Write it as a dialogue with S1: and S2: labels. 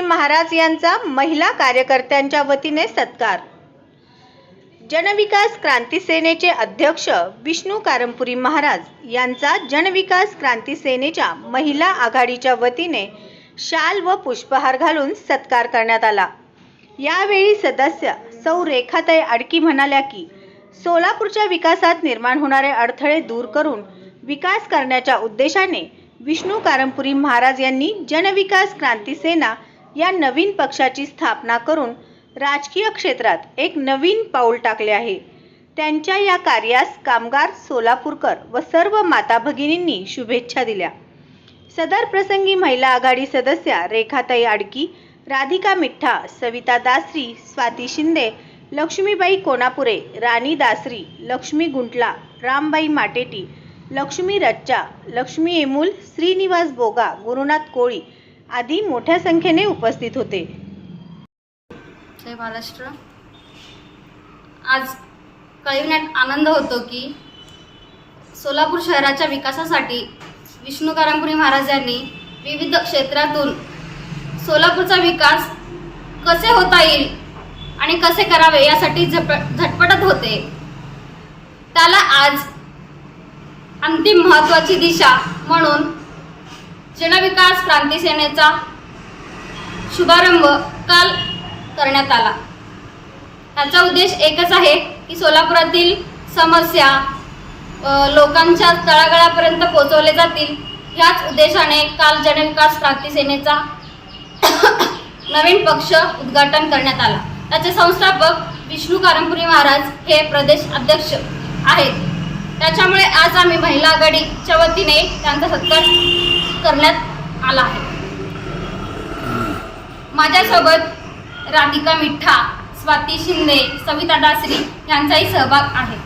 S1: महाराज यांचा महिला कार्यकर्त्यांच्या वतीने सत्कार. जनविकास क्रांती सेनेचे अध्यक्ष विष्णू कारंपुरी महाराज यांचा जनविकास क्रांती सेनेच्या महिला आघाडीच्या वतीने शाल व पुष्पहार घालून सत्कार करण्यात आला. यावेळी सदस्य सौ रेखाताई आडकी म्हणाल्या की सोलापूरच्या विकासात निर्माण होणारे अडथळे दूर करून विकास करण्याच्या उद्देशाने विष्णू कारंपुरी महाराज यांनी जनविकास क्रांती सेना या नवीन पक्षाची स्थापना करून राजकीय क्षेत्रात एक नवीन पाऊल टाकले आहे. त्यांच्या या कार्यास कामगार सोलापूरकर व सर्व माता भगिनींनी शुभेच्छा दिल्या. सदर प्रसंगी महिला आघाडी सदस्या रेखाताई आडकी राधिका मिठ्ठा सविता दासरी स्वाती शिंदे लक्ष्मीबाई कोनापुरे राणी दासरी लक्ष्मी गुंटला रामबाई माटेटी लक्ष्मी रच्चा लक्ष्मी एमूल श्रीनिवास बोगा गुरुनाथ कोळी आदी मोठ्या संख्येने उपस्थित होते.
S2: जय महाराष्ट्र. आज कळविण्यात आनंद होतो की सोलापूर शहराच्या विकासासाठी विष्णू कारंपुरी महाराजांनी विविध क्षेत्रातून सोलापूरचा विकास कसे होता येईल आणि कसे करावे यासाठी झप झटपटत होते. त्याला आज अंतिम महत्त्वाची दिशा म्हणून जनविकास क्रांती सेनेचा शुभारंभ काल करण्यात आला. त्याचा उद्देश एकच आहे की सोलापुरातील समस्या लोकांच्या तळागाळापर्यंत पोहोचवले जातील. ह्याच उद्देशाने काल जनविकास क्रांती सेनेचा नवीन पक्ष उद्घाटन करण्यात आला. त्याचे संस्थापक विष्णू कारंपुरी महाराज हे प्रदेश अध्यक्ष आहेत. त्याच्यामुळे आज आम्ही महिला आघाडीच्या वतीने त्यांचा सत्कार करण्यात आला आहे. माझ्यासोबत राधिका मिठ्ठा स्वाती शिंदे सविता दासरी यांचाही सहभाग आहे.